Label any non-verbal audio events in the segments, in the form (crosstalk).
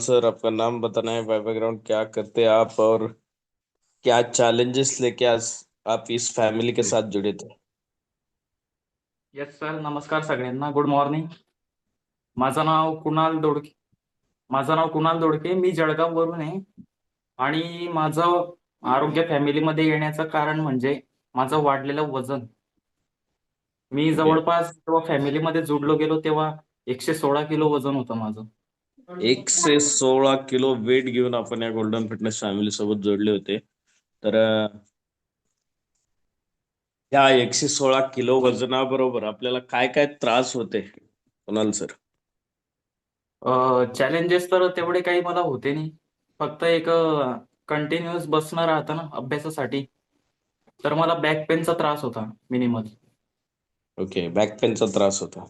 Sir आपका नाम बताना है बैकग्राउंड क्या करते हैं आप और क्या चैलेंजेस लेके आज आप इस फैमिली के साथ जुड़े थे? येस सर नमस्कार सगळ्यांना. गुड मॉर्निंग माझं नाव कुणाल दोडके. माझं नाव कुणाल दोडके. मी जळगाववरून आहे. आणि माझं आरोग्य फॅमिलीमध्ये येण्याचं कारण म्हणजे माझं वाढलेलं वजन. मी जवळपास जेव्हा फॅमिलीमध्ये जोडलो गेलो तेव्हा एकशे सोळा किलो वजन होतं माझं. एक से सोळा किलो वेट घेऊन आपण या गोल्डन फिटनेस फॅमिली सोबत जोडले होते. तर या एकशे सोळा किलो वजनाबरोबर आपल्याला काय काय त्रास होते? कुणाल सर चॅलेंजेस तर तेवढे काही मला होते नाही. फक्त एक कंटिन्युअस बसणं राहतं ना अभ्यासासाठी. तर मला बॅक पेनचा त्रास होता मिनिमल ओके बॅक पेनचा त्रास होता.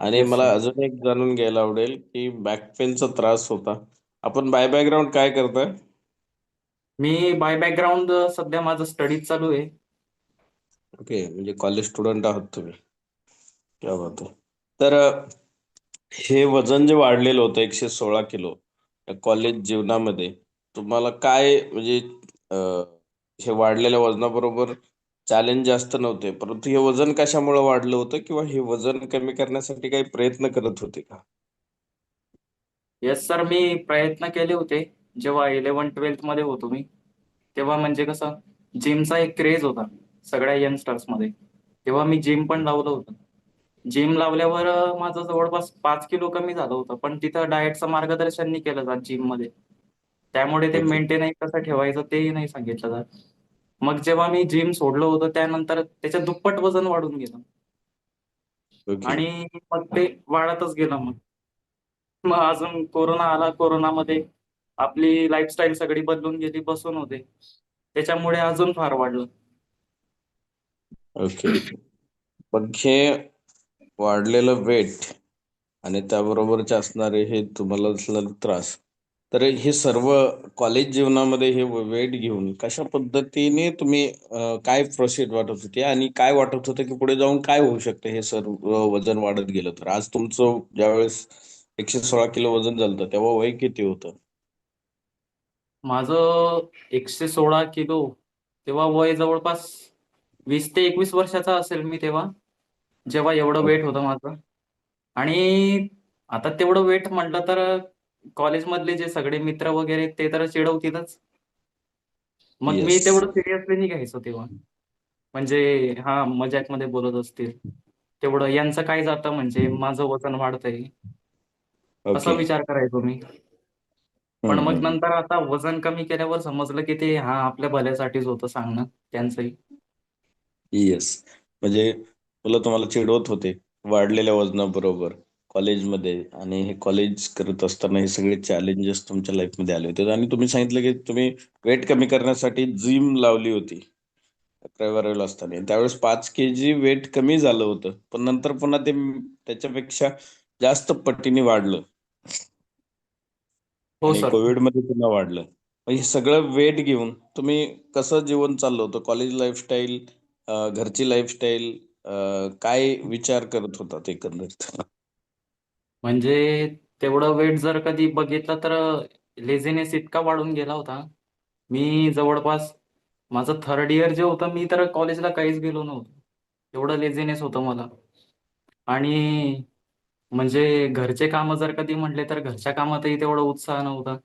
आणि Yes, मला sir. अजून एक जाणून घ्यायला आवडेल की बॅक पेनचा त्रास होता. आपण बाय बॅकग्राऊंड काय करताय? मी बाय बॅकग्राऊंड सध्या माझं स्टडीज चालू आहे. ओके म्हणजे कॉलेज स्टुडंट आहात तुम्ही. क्या बात तर अ, हे वजन जे वाढलेलं होतं एकशे सोळा किलो कॉलेज जीवनामध्ये तुम्हाला काय म्हणजे अ, हे वाढलेल्या वजनाबरोबर चॅलेंज जास्त नव्हते. परंतु हे वजन कशामुळे वाढलं होतं किंवा हे वजन कमी करण्यासाठी काही प्रयत्न करत होते का? येस सर मी प्रयत्न केले होते. जेव्हा इलेव्हन ट्वेल्थमध्ये होतो मी तेव्हा म्हणजे कसं जिमचा एक क्रेज होता सगळ्या यंगस्टर्समध्ये. तेव्हा मी जिम पण लावलं होतं. जिम लावल्यावर माझं जवळपास पाच किलो कमी झालं होतं. पण तिथं डाएटचं मार्गदर्शन नाही केलं जात जिममध्ये. त्यामुळे ते. मेंटेन कसं ठेवायचं तेही नाही सांगितलं जात. मग जेव्हा मी जिम सोडलं होतं त्यानंतर त्याच्या दुप्पट वजन वाढून गेलं. ओके. आणि मग ते वाढतच गेलं मग. मग अजून कोरोना आला कोरोनामध्ये आपली लाईफस्टाईल सगळी बदलून गेली बसून होते. त्याच्यामुळे अजून फार वाढलं. ओके. मग हे वाढलेलं वेट आणि त्याबरोबरचे असणारे हे तुम्हाला असलेला त्रास तर हे सर्व कॉलेज जीवनामध्ये हे वेट घेऊन कशा पद्धतीने तुम्ही काय प्रोसेस वाटत होती आणि काय वाटत होतं की पुढे जाऊन काय होऊ शकतं हे सर्व वजन वाढत गेलं? तर आज तुमचं ज्यावेळेस एकशे सोळा किलो वजन झालं तेव्हा वय किती होतं? माझं एकशे सोळा किलो तेव्हा वय जवळपास वीस ते एकवीस वर्षाचा असेल मी तेव्हा जेव्हा एवढं वेट होतं माझं. आणि आता तेवढं वेट म्हटलं तर कॉलेजमधले जे सगळे मित्र वगैरे ते तर चिडवतीलच. मग मी Yes. तेवढं सिरियसली नाही घ्यायचो तेव्हा. म्हणजे हा मजाकमध्ये बोलत असतील. तेवढं यांचं काय जातं म्हणजे माझं वजन वाढतंय. असा ओके विचार करायचो मी. पण हम्म, मग हम्म. नंतर आता वजन कमी केल्यावर समजलं की ते हा आपल्या भल्यासाठीच होतं सांगणं त्यांचंही. येस म्हणजे मुलं तुम्हाला चिडवत होते. वाढलेल्या वजनाबरोबर. कॉलेजमध्ये आणि हे कॉलेज करत असताना हे सगळे चॅलेंजेस तुमच्या लाईफमध्ये आले होते. आणि तुम्ही सांगितलं की तुम्ही वेट कमी करण्यासाठी जिम लावली होती. अकरावी बारावीला असताना. त्यावेळेस पाच के जी वेट कमी झालं होतं. पण नंतर पुन्हा ते त्याच्यापेक्षा जास्त पटीने वाढलं. हो आणि सर कोविडमध्ये पुन्हा वाढलं. हे सगळं वेट घेऊन तुम्ही कसं जीवन चाललं होतं? कॉलेज लाईफस्टाईल घरची लाईफस्टाईल काय विचार करत होता एकंदरीत? म्हणजे तेवढं वेट जर कधी बघितलं तर लेझीनेस इतका वाढून गेला होता. मी जवळपास माझं थर्ड इयर जे होतं मी तर कॉलेजला काहीच गेलो नव्हतो. एवढं लेझीनेस होतं मला. आणि म्हणजे घरचे कामं जर कधी म्हटले तर घरच्या कामातही तेवढा उत्साह नव्हता.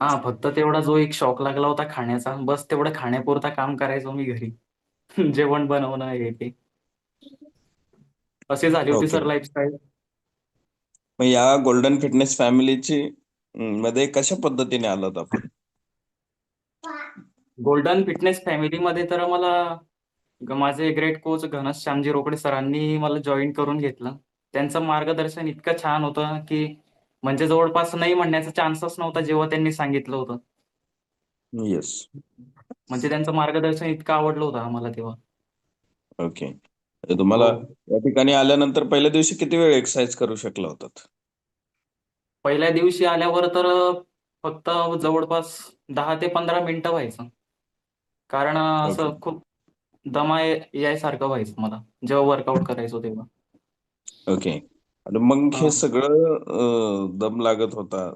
हा फक्त तेवढा जो एक शौक लागला होता खाण्याचा. बस तेवढं खाण्यापुरता काम करायचो मी घरी. (laughs) जेवण बनवणं हे ते. अशी झाली होती सर लाईफस्टाईल मग या गोल्डन फिटनेस फॅमिलीची मध्ये कशा पद्धतीने आलात आपण? गोल्डन फिटनेस फॅमिलीमध्ये तर मला माझे ग्रेट कोच घनश श्यामजी रोकडे सरांनी मला जॉईन करून घेतलं. त्यांचं मार्गदर्शन इतकं छान होतं की म्हणजे जवळपास नाही म्हणण्याचा चान्सच नव्हता जेव्हा त्यांनी सांगितलं होतं. येस म्हणजे त्यांचं मार्गदर्शन इतकं आवडलं होतं आम्हाला तेव्हा. ओके म्हणजे तुम्हाला हो. या ठिकाणी आल्यानंतर पहिल्या दिवशी किती वेळ एक्सरसाइज करू शकला होतात? पहिल्या दिवशी आल्यावर तर फक्त जवळपास दहा ते पंधरा मिनिटं व्हायचं. कारण असं खूप दमा यायसारखं व्हायचं मला. जेव्हा वर्कआउट करायचो तेव्हा. ओके. आणि मग हा. सगळं दम लागत होता.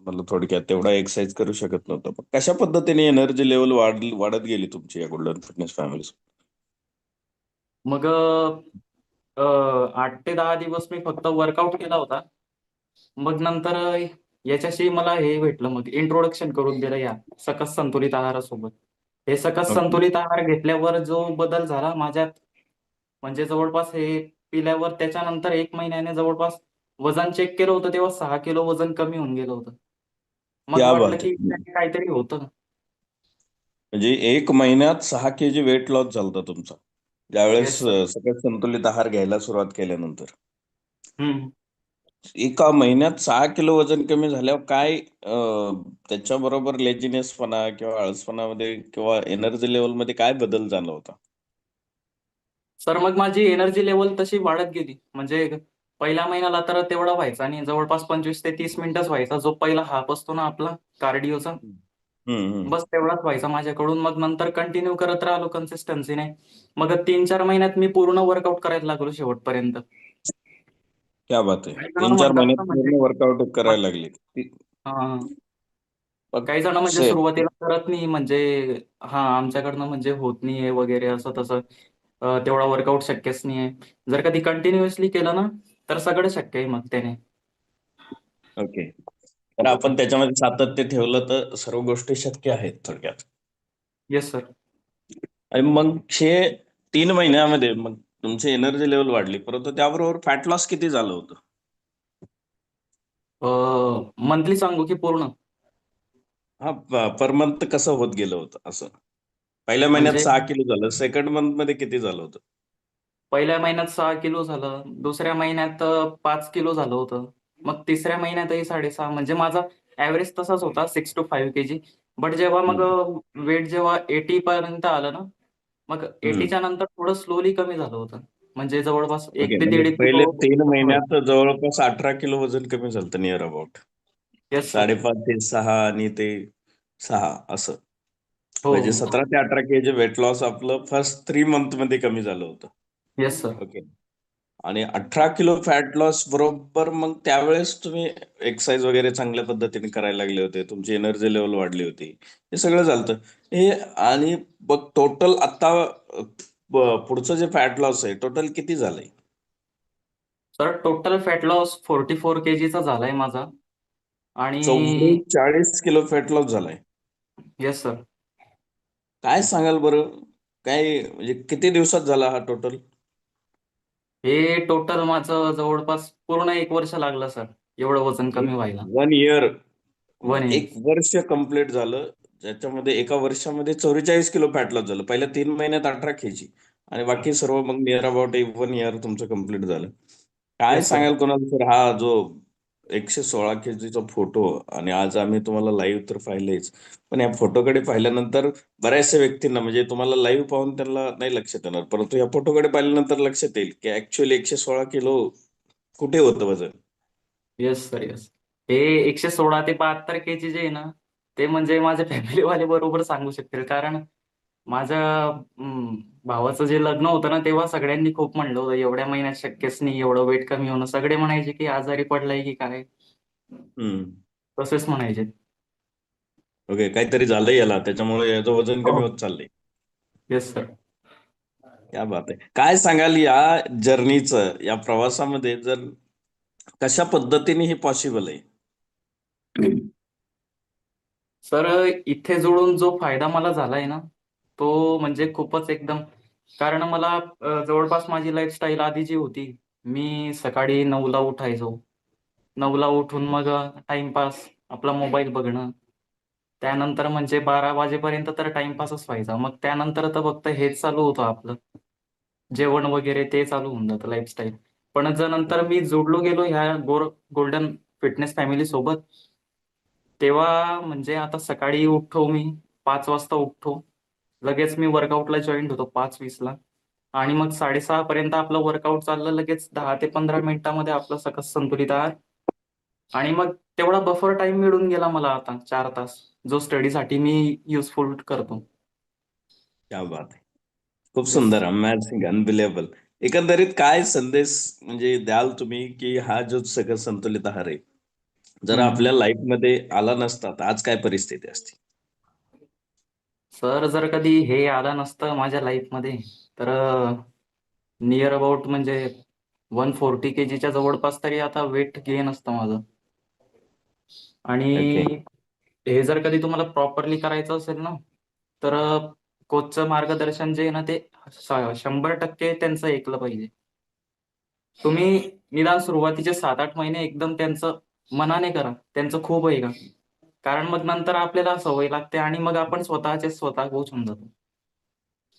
मला थोडक्यात तेवढा एक्सरसाइज करू शकत नव्हता. कशा पद्धतीने एनर्जी लेवल वाढ वाढत गेली तुमची या गोल्डन फिटनेस फॅमिली मग आठ ते दहा दिवस मी फक्त वर्कआउट केला होता. मग नंतर याच्याशी मला हे भेटलं मग इंट्रोडक्शन करून दिलं या सकस संतुलित आहारासोबत. हे सकस. संतुलित आहार घेतल्यावर जो बदल झाला माझ्यात म्हणजे जवळपास हे पिल्यावर त्याच्यानंतर एक महिन्याने जवळपास वजन चेक केलं होतं तेव्हा सहा किलो वजन कमी होऊन गेलं होतं. मग वाटलं की काहीतरी होतं. म्हणजे एक महिन्यात सहा के जी वेट लॉस झालता तुमचा. ज्यावेळेस सगळ्यात संतुलित आहार घ्यायला सुरुवात केल्यानंतर. एका महिन्यात सहा किलो वजन कमी झाल्यावर काय त्याच्याबरोबर लेझिनेसपणा किंवा आळसपणामध्ये किंवा एनर्जी लेवलमध्ये काय बदल जाणवता सर मग माझी एनर्जी लेवल तशी वाढत गेली. म्हणजे पहिल्या महिन्याला तर तेवढा व्हायचा आणि जवळपास पंचवीस ते तीस मिनिटच व्हायचा. जो पहिला हाफ असतो ना आपला कार्डिओचा हम्म, हम्म. बस तेवढाच व्हायचा माझ्याकडून. मग नंतर कंटिन्यू करत राहिलो कन्सिस्टन्सीने मग तीन चार महिन्यात मी पूर्ण वर्कआउट करायला लागलो शेवटपर्यंत. क्या बात आहे. काही जण तीन चार म्हणतात महिन्यात ना म्हणजे- पूर्ण वर्कआउट करायला लागली. ती- हा. काही जण म्हणजे सुरुवातीला करत नाही म्हणजे हा आमच्याकडनं म्हणजे होत नाहीये वगैरे असं तसं. अं, तेवढा वर्कआउट शक्यच नाहीये. जर कधी कंटिन्युअसली केलं ना तर सगळं शक्य आहे मग त्याने. ओके तर आपण त्याच्यामध्ये सातत्य ठेवलं तर सर्व गोष्टी शक्य आहेत थोडक्यात. येस सर आणि मग हे तीन महिन्यामध्ये मग तुमची एनर्जी लेवल वाढली. परंतु त्याबरोबर फॅट लॉस किती झालं होतं? मंथली सांगू की पूर्ण? हा पर मंथ कसं होत गेलं होतं असं? पहिल्या महिन्यात म्हणजे- सहा किलो झालं. सेकंड मंथमध्ये किती झालं होतं? पहिल्या महिन्यात सहा किलो झालं. दुसऱ्या महिन्यात पाच किलो झालं होतं. मग तिसऱ्या महिन्यातही साडेसहा म्हणजे माझा ऍव्हरेज तसाच होता six two five kg but जेव्हा मग वेट जेव्हा एटी पर्यंत आलं ना मग एटीच्या नंतर थोडं स्लोली कमी झालं होतं. म्हणजे जवळपास एक ते म्हणजे दीड पहिले तीन महिन्यात जवळपास अठरा किलो वजन कमी झालं नियर अबाउट साडेपाच ते सहा आणि ते सहा असं. हो. म्हणजे सतरा ते अठरा केजी वेट लॉस आपलं फर्स्ट थ्री मंथमध्ये कमी झालं होतं. येस सर ओके आणि अठरा किलो फॅट लॉस बरोबर मग त्यावेळेस तुम्ही एक्सरसाइज वगैरे चांगल्या पद्धतीने करायला लागले होते तुमची एनर्जी लेवल वाढली होती हे सगळं झालं हे आणि बघ टोटल आता पुढचं जे फॅट लॉस आहे टोटल किती झालंय? Sir total fat loss forty four केजीचा झालाय माझा. आणि चौवेचाळीस किलो फॅट लॉस झालाय. येस सर काय सांगाल बरं? काय म्हणजे किती दिवसात झाला हा टोटल हे टोटल माझं जवळपास पूर्ण एक वर्ष लागलं सर एवढं वजन कमी व्हायला. One year year. एक वर्ष कंप्लीट झालं. ज्याच्यामध्ये एका वर्षामध्ये चौवेचाळीस किलो फॅट लॉस झालं. पहिल्या तीन महिन्यात अठरा केजी आणि बाकी सर्व मग नियर अबाउट वन इयर तुमचं कंप्लीट झालं. काय. सांगाल कोणाला सर हा जो एकशे सोळा केजीचा फोटो आणि आज आम्ही तुम्हाला लाईव्ह तर पाहिलेच. पण या फोटोकडे पाहिल्यानंतर बऱ्याचशा व्यक्तींना म्हणजे तुम्हाला लाईव्ह पाहून त्यांना नाही लक्षात येणार. परंतु या फोटोकडे पाहिल्यानंतर लक्षात येईल की ऍक्च्युअली एकशे सोळा किलो कुठे होतं वजन? येस सर येस हे एकशे सोळा ते बहात्तर केजी जे आहे ना ते म्हणजे माझ्या फॅमिलीवाले बरोबर सांगू शकतील. कारण माझ्या भावाचं जे लग्न होतं ना तेव्हा सगळ्यांनी खूप म्हणलं होतं एवढ्या महिन्यात शक्यच नाही एवढं वेट कमी होणं. सगळे म्हणायचे की आजारी पडलाय की काय? तसेच म्हणायचे. ओके काहीतरी झालंय याला. त्याच्यामुळे याचं वजन कमी हो. होत चाललंय. येस सर क्या बात आहे. काय सांगाल या जर्नीचं या प्रवासामध्ये? जर कशा पद्धतीने हे पॉसिबल आहे? सर इथे जोडून जो फायदा मला झालाय ना तो म्हणजे खूपच एकदम कारण मला जवळपास माझी लाईफस्टाईल आधी जी होती मी सकाळी नऊला उठायचो. नऊला उठून मग टाइमपास आपला मोबाईल बघणं. त्यानंतर म्हणजे बारा वाजेपर्यंत तर टाइमपासच व्हायचा. मग त्यानंतर तर फक्त हेच चालू होतं आपलं. जेवण वगैरे ते चालू होऊन जातं लाईफस्टाईल पण जर नंतर मी जोडलो गेलो ह्या गोर गोल्डन फिटनेस फॅमिली सोबत तेव्हा म्हणजे आता सकाळी उठतो मी पाच वाजता उठतो. लगेच मी वर्कआउटला जॉईन होतो पाच वीसला आणि मग साडेसहा पर्यंत आपलं वर्कआउट चाललं लगेच दहा ते पंधरा मिनिटामध्ये आपलं सकस संतुलित आहार. आणि मग तेवढा बफर टाइम मिळून गेला मला आता चार तास जो स्टडीसाठी मी युजफुल करतो. क्या बात आहे. खूप सुंदर अमॅझिंग अनबिलेबल एकंदरीत काय संदेश म्हणजे द्याल तुम्ही की हा जो सगळं संतुलित आहार आहे जर. आपल्या लाईफमध्ये आला नसता तर आज काय परिस्थिती असती? सर जर कधी हे आलं नसतं माझ्या लाईफमध्ये तर नियर अबाउट म्हणजे वन फोर्टी के जीच्या जवळपास तरी आता वेट गेन असतं माझं. आणि हे जर कधी तुम्हाला प्रॉपरली करायचं असेल ना तर कोचचं मार्गदर्शन जे आहे ना ते शंभर टक्के त्यांचं ऐकलं पाहिजे. तुम्ही निदान सुरुवातीचे सात आठ महिने एकदम त्यांचं मनाने करा त्यांचं खूप ऐका कारण मग नंतर आपल्याला सवय लागते आणि मग आपण स्वतःचे स्वतः कोच होऊन जातो.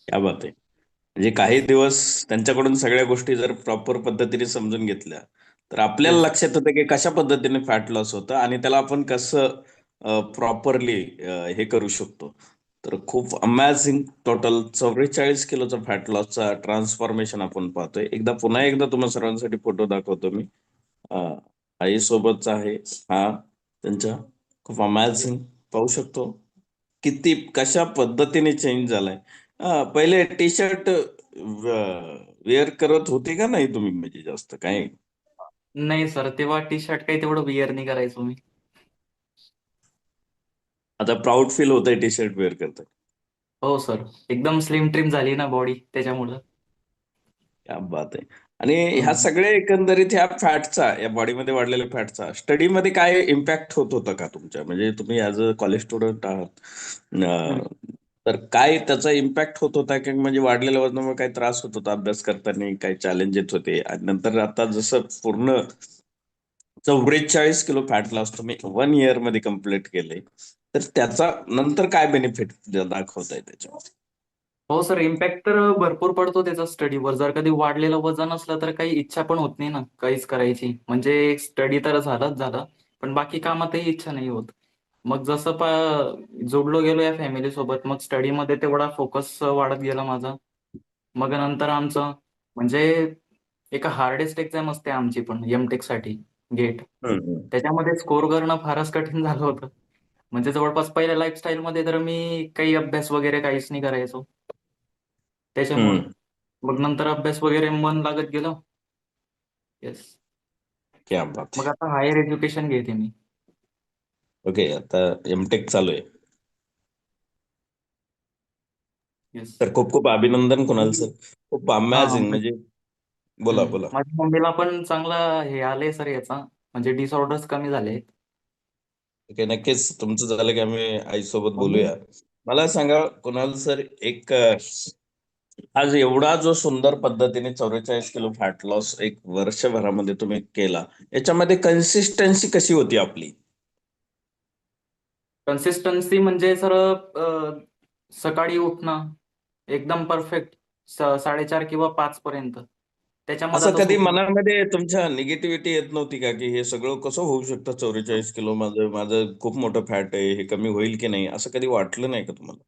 क्या बात आहे. म्हणजे काही दिवस त्यांच्याकडून सगळ्या गोष्टी जर प्रॉपर पद्धतीने समजून घेतल्या तर आपल्याला. लक्षात येतं की कशा पद्धतीने फॅट लॉस होतं आणि त्याला आपण कसं प्रॉपरली हे करू शकतो. तर खूप अमॅझिंग टोटल चौवेचाळीस किलोचा फॅट लॉसचा ट्रान्सफॉर्मेशन आपण पाहतोय. एकदा पुन्हा एकदा तुम्हाला सर्वांसाठी फोटो दाखवतो मी. अं, आईसोबतचा आहे हा त्यांच्या खूप अमॅझिंग पाहू शकतो. किती कशा पद्धतीने चेंज झालाय. पहिले टी शर्ट वेअर करत होते का नाही तुम्ही म्हणजे जास्त? काय नाही सर तेव्हा टी शर्ट काही तेवढं विअर नाही करायचो मी. आता आता प्राऊड फील होत आहे टी शर्ट वेअर करताय हो सर एकदम स्लिम ट्रिम झाली ना बॉडी त्याच्यामुळं. क्या बात आहे. आणि ह्या. सगळ्या एकंदरीत ह्या फॅटचा या बॉडीमध्ये वाढलेल्या फॅटचा स्टडीमध्ये काय इम्पॅक्ट होत होता का तुमच्या? म्हणजे तुम्ही ऍज अ कॉलेज स्टुडंट आहात तर काय त्याचा इम्पॅक्ट होत होता की म्हणजे वाढलेल्या वजनामुळे काही त्रास होत होता अभ्यास करताना काही चॅलेंज येत होते? आणि नंतर आता जसं पूर्ण चौवेचाळीस किलो फॅट लॉस तुम्ही वन इयरमध्ये कंप्लीट केले तर त्याचा नंतर काय बेनिफिट दाखवत आहे त्याच्यामध्ये? हो सर इम्पॅक्ट तर भरपूर पडतो त्याचा स्टडीवर जर कधी वाढलेलं वजन असलं तर काही इच्छा पण होत नाही ना काहीच करायची. म्हणजे स्टडी तर झालंच झालं पण बाकी कामातही इच्छा नाही होत. मग जसं पा जोडलो गेलो या फॅमिली सोबत मग स्टडीमध्ये तेवढा फोकस वाढत गेला माझा. मग नंतर आमचं म्हणजे एक हार्डेस्ट एक्झाम असते आमची पण एमटेकसाठी गेट त्याच्यामध्ये स्कोर करणं फारच कठीण झालं होतं. म्हणजे जवळपास पहिल्या लाईफस्टाईल मध्ये तर मी काही अभ्यास वगैरे काहीच नाही करायचो. त्याच्यामुळं. मग नंतर अभ्यास वगैरे मन लागत गेलं. येस क्या बात. मग आता हायर एज्युकेशन घेते मी. ओके आता एमटेक चालू आहे येस तर खूप खूप अभिनंदन कुणाल सर खूप अमॅझिंग हा, म्हणजे बोला हम्म. बोला. माझ्या मम्मीला पण चांगलं हे आलंय सर याचा. म्हणजे डिसऑर्डर्स कमी झाले ओके नक्कीच तुमचं झालं की आम्ही आईसोबत मम्मी बोलूया. मला सांगा कुणाल सर एक आज एवढा जो सुंदर पद्धतीने चौवेचाळीस किलो फॅट लॉस एक वर्षभरामध्ये तुम्ही केला याच्यामध्ये कन्सिस्टन्सी कशी होती आपली? कन्सिस्टन्सी म्हणजे सर सकाळी उठणं एकदम परफेक्ट साडेचार किंवा पाच पर्यंत. त्याच्या असं कधी मनामध्ये तुमच्या निगेटिव्हिटी येत नव्हती का की हे सगळं कसं होऊ शकतं चौवेचाळीस किलो? माझं माझं खूप मोठं फॅट आहे हे कमी होईल की नाही? असं कधी वाटलं नाही का तुम्हाला?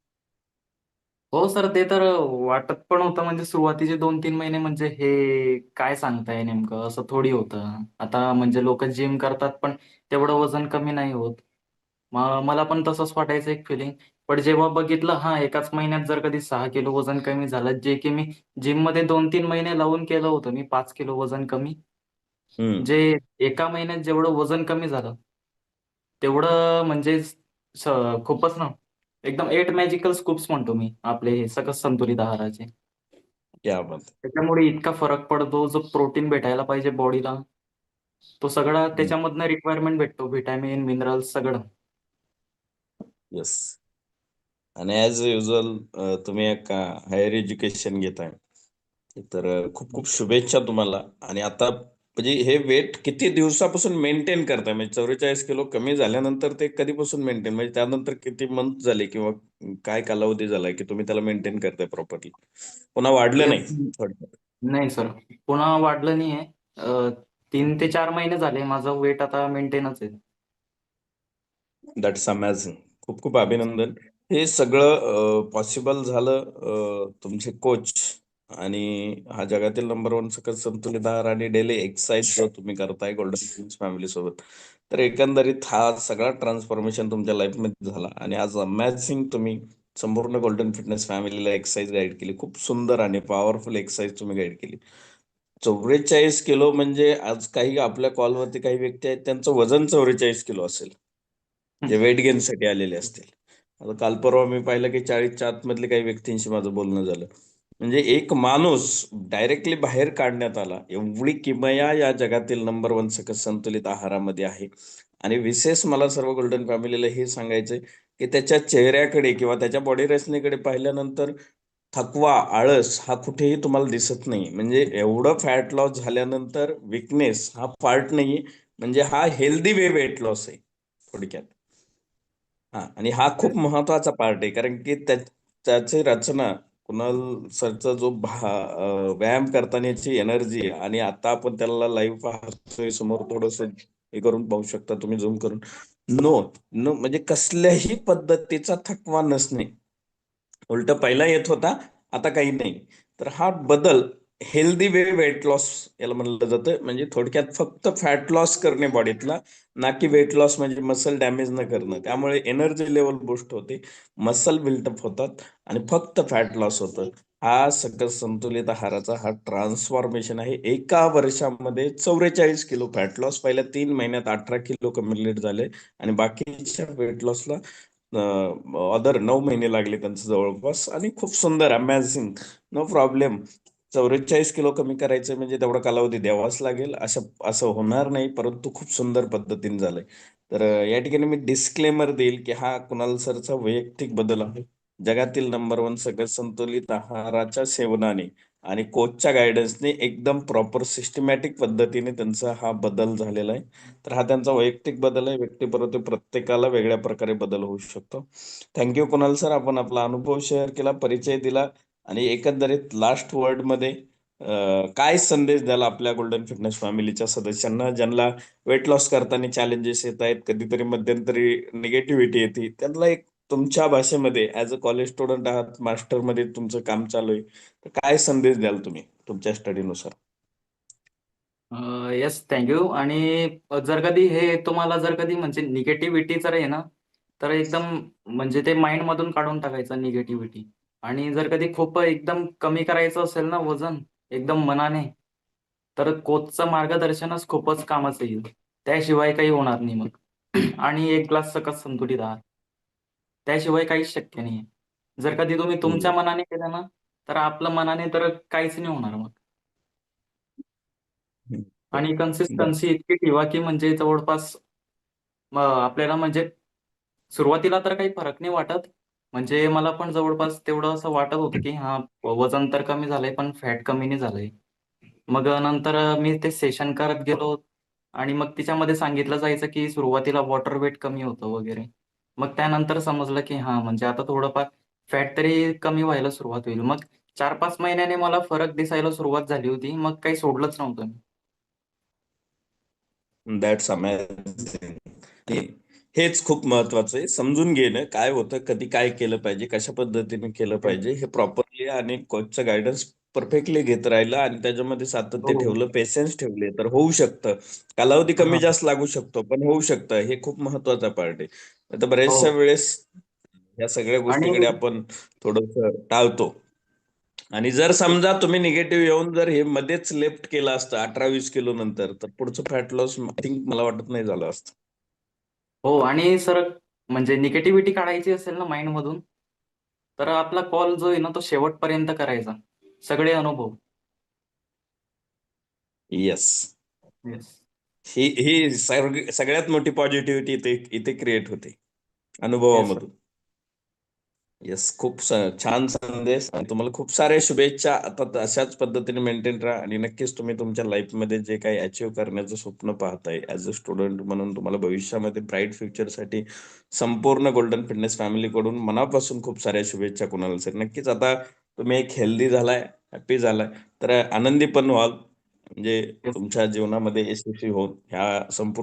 हो सर ते तर वाटत पण होतं. म्हणजे सुरुवातीचे दोन तीन महिने म्हणजे हे काय सांगताय नेमकं? असं थोडी होतं. आता म्हणजे लोक जिम करतात पण तेवढं वजन कमी नाही होत. म- मला पण तसंच वाटायचं एक फिलिंग पण जेव्हा बघितलं हा एकाच महिन्यात जर कधी सहा किलो वजन कमी झालं जे की मी जिममध्ये दोन तीन महिने लावून केलं होतं मी पाच किलो वजन कमी. हम्म. जे एका महिन्यात जेवढं वजन कमी झालं तेवढं म्हणजे स- खूपच ना. एकदम एट मॅजिकल स्कूप्स म्हणतो मी आपले हे सकस संतुलित आहाराचे. क्या बात त्याच्यामुळे इतका फरक पडतो जो प्रोटीन भेटायला पाहिजे बॉडीला तो सगळा त्याच्यामधनं रिक्वायरमेंट भेटतो व्हिटॅमिन मिनरल्स सगळं. येस आणि ॲज युजल तुम्ही एक हायर एज्युकेशन घेताय तर अ, खूप खूप शुभेच्छा तुम्हाला. आणि आता म्हणजे हे वेट किती दिवसापासून मेंटेन करताय? म्हणजे चौवेचाळीस किलो कमी झाल्यानंतर ते कधीपासून मेंटेन म्हणजे त्यानंतर किती मंथ झाले किंवा काय कालावधी झालाय की तुम्ही त्याला मेंटेन करताय प्रॉपरली पुन्हा वाढलं नाही. नाही सर पुन्हा वाढलं नाहीये. तीन ते चार महिने झाले माझं वेट आता मेंटेनच आहे. दॅट्स अमॅझिंग खूप खूप अभिनंदन. हे सगळं पॉसिबल झालं तुमचे कोच आणि हा जगातील नंबर वन सकस संतुलित आहार आणि डेली एक्सरसाइज जो तुम्ही करताय गोल्डन फॅमिली सोबत. तर एकंदरीत हा सगळा ट्रान्सफॉर्मेशन तुमच्या लाईफमध्ये झाला आणि आज अमॅझिंग तुम्ही संपूर्ण गोल्डन फिटनेस फॅमिलीला एक्सरसाइज गाईड केली. खूप सुंदर आणि पॉवरफुल एक्सरसाइज तुम्ही गाईड केली. चौवेचाळीस किलो म्हणजे आज काही आपल्या कॉलवरती काही व्यक्ती आहेत त्यांचं वजन चौवेचाळीस किलो असेल. जे वेट गेन साठी आलेले असतील. आता काल परवा मी पाहिलं की चाळीसच्या आतमधले काही व्यक्तींशी माझं बोलणं झालं. म्हणजे एक माणूस डायरेक्टली बाहेर काढण्यात आला. एवढी किमया या जगातील नंबर वन सकस संतुलित आहारामध्ये आहे. आणि विशेष मला सर्व गोल्डन फॅमिलीला हे सांगायचंय की त्याच्या चेहऱ्याकडे किंवा त्याच्या बॉडी रचनेकडे पाहिल्यानंतर थकवा आळस हा कुठेही तुम्हाला दिसत नाही म्हणजे एवढं फॅट लॉस झाल्यानंतर विकनेस हा पार्ट नाही म्हणजे हा हेल्दी वे वेट लॉस आहे थोडक्यात. हा आणि हा खूप महत्त्वाचा पार्ट आहे. कारण की त्या त्याची रचना कुणाल सरचा जो भा व्यायाम करतानाची एनर्जी आणि आता आपण त्याला लाईव्ह पाहतोय समोर थोडस हे करून पाहू शकता तुम्ही झूम करून. नो नो म्हणजे कसल्याही पद्धतीचा थकवा नसणे. उलट पहिला येत होता आता काही नाही. तर हा बदल हेल्दी वे वेट लॉस याला म्हणलं जातं. म्हणजे थोडक्यात फक्त फॅट लॉस करणे बॉडीतला ना की वेट लॉस म्हणजे मसल डॅमेज न करणं. त्यामुळे एनर्जी लेवल बुस्ट होते मसल बिल्टअप होतात आणि फक्त फॅट लॉस होतं. हा सकस संतुलित आहाराचा हा ट्रान्सफॉर्मेशन आहे. एका वर्षामध्ये चौवेचाळीस किलो फॅट लॉस पहिल्या तीन महिन्यात अठरा किलो कम्युलेट झाले आणि बाकीच्या वेट लॉसला अदर नऊ महिने लागले त्यांचं जवळपास. आणि खूप सुंदर अमेझिंग नो प्रॉब्लेम चौवेचाळीस किलो कमी करायचं म्हणजे तेवढा कालावधी द्यावाच लागेल. असं असं होणार नाही परंतु खूप सुंदर पद्धतीने झालंय. तर या ठिकाणी मी डिस्क्लेमर देईल की हा कुणाल सरचा वैयक्तिक बदल आहे. जगातील नंबर वन सगळं संतुलित आहाराच्या सेवनाने आणि कोचच्या गायडन्सने एकदम प्रॉपर सिस्टमॅटिक पद्धतीने त्यांचा हा बदल झालेला आहे. तर हा त्यांचा वैयक्तिक बदल आहे. व्यक्तीपर्यंत प्रत्येकाला वेगळ्या प्रकारे बदल होऊ शकतो. Thank you Kunal sir. आपण आपला अनुभव शेअर केला परिचय दिला. आणि एकंदरीत लास्ट वर्डमध्ये काय संदेश द्याल आपल्या गोल्डन फिटनेस फॅमिलीच्या सदस्यांना ज्यांना वेट लॉस करताना चॅलेंजेस येत आहेत कधीतरी मध्यंतरी निगेटिव्हिटी येते? त्यांना एक तुमच्या भाषेमध्ये ऍज अ कॉलेज स्टुडंट आहात मास्टरमध्ये तुमचं काम चालू आहे तर काय संदेश द्याल तुम्ही तुमच्या स्टडीनुसार येस थँक्यू आणि जर कधी हे तुम्हाला जर कधी म्हणजे निगेटिव्हिटी जर आहे ना तर एकदम म्हणजे ते माइंड मधून काढून टाकायचं निगेटिव्हिटी आणि जर कधी खूप एकदम कमी करायचं असेल ना वजन एकदम मनाने तर कोचचं मार्गदर्शनच खूपच कामाचं येईल. त्याशिवाय काही होणार नाही मग. (clears throat) आणि एक ग्लास सकस संतुलित आहार. त्याशिवाय काहीच शक्य नाही जर कधी तुम्ही तुमच्या मनाने केलं ना तर आपलं मनाने तर काहीच नाही होणार मग. आणि कन्सिस्टन्सी इतकी ठेवा की म्हणजे जवळपास आपल्याला म्हणजे सुरुवातीला तर काही फरक नाही वाटत म्हणजे मला पण जवळपास तेवढं असं वाटत होतं की हा वजन तर कमी झालंय पण फॅट कमी नाही झालंय. मग नंतर मी ते सेशन करत गेलो आणि मग तिच्यामध्ये सांगितलं जायचं की सुरुवातीला वॉटर वेट कमी होतं वगैरे. मग त्यानंतर समजलं की हा म्हणजे आता थोडंफार फॅट तरी कमी व्हायला सुरुवात होईल. मग चार पाच महिन्याने मला फरक दिसायला सुरुवात झाली होती मग काही सोडलंच नव्हतं मी. दॅट्स अमेझिंग हेच खूप महत्वाचं आहे समजून घेणं काय होतं कधी काय केलं पाहिजे कशा पद्धतीने केलं पाहिजे हे प्रॉपरली आणि कोचचं गायडन्स परफेक्टली घेत राहिलं आणि त्याच्यामध्ये सातत्य हो. ठेवलं पेशन्स ठेवले तर होऊ शकतं कालावधी कमी. जास्त लागू शकतो पण होऊ शकतं हे खूप महत्त्वाचा पार्ट आहे आता बऱ्याचशा हो. वेळेस या सगळ्या गोष्टीकडे आपण थोडस टाळतो आणि जर समजा तुम्ही निगेटिव्ह येऊन जर हे मध्येच लेफ्ट केलं असतं अठरा वीस किलो नंतर तर पुढचं फॅट लॉस आय थिंक मला वाटत नाही झालं असतं हो आणि सर म्हणजे निगेटिव्हिटी काढायची असेल ना माइंड मधून तर आपला कॉल जो आहे ना तो शेवटपर्यंत करायचा. सगळे अनुभव. येस येस ही ही सगळ्यात मोठी पॉझिटिव्हिटी इथे इथे क्रिएट होते. अनुभवामधून. येस खूप छान संदेश. आणि तुम्हाला खूप साऱ्या शुभेच्छा. आता अशाच पद्धतीने मेंटेन राहा. आणि नक्कीच तुम्ही तुमच्या लाईफमध्ये जे काही अचीव करण्याचं स्वप्न पाहताय ऍज अ स्टुडंट म्हणून तुम्हाला भविष्यामध्ये ब्राईट फ्युचरसाठी संपूर्ण गोल्डन फिटनेस फॅमिलीकडून मनापासून खूप साऱ्या शुभेच्छा कुणाला सर नक्कीच आता तुम्ही एक हेल्दी झालाय हॅपी झालाय. तर आनंदी पण व्हाल. म्हणजे तुमच्या जीवनामध्ये यशस्वी होऊन ह्या संपूर्ण